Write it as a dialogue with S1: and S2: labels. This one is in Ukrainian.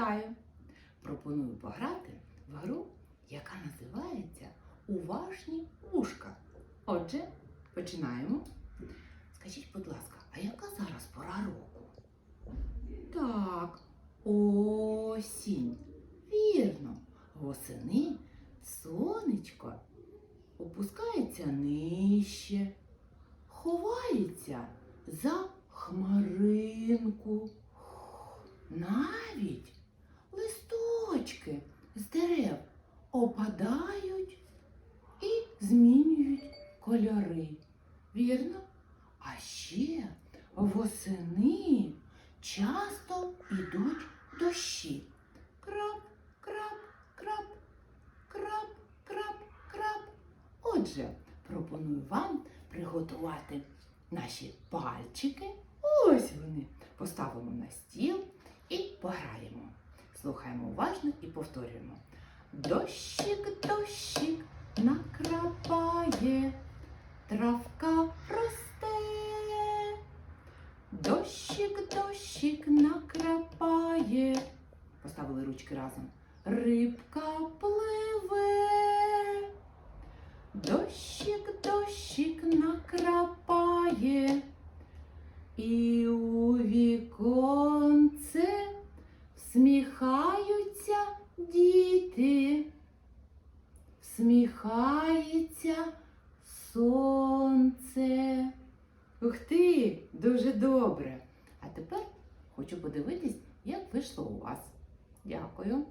S1: Вітаю! Пропоную пограти в гру, яка називається Уважні вушка. Отже, починаємо. Скажіть, будь ласка, а яка зараз пора року? Так, осінь. Вірно, восени сонечко опускається нижче, ховається за хмаринку. Навіть листочки з дерев опадають і змінюють кольори. Вірно? А ще восени часто йдуть дощі. Крап, крап, крап, крап, крап, крап. Отже, пропоную вам приготувати наші пальчики. Ось вони. Поставимо на стіл і пограємо. Слухаємо уважно і повторюємо. Дощик, дощик накрапає, травка росте. Дощик, дощик накрапає. Поставили ручки разом. Рибка пливе. Всміхаються діти, всміхається сонце. Ух ти, дуже добре. А тепер хочу подивитись, як вийшло у вас. Дякую.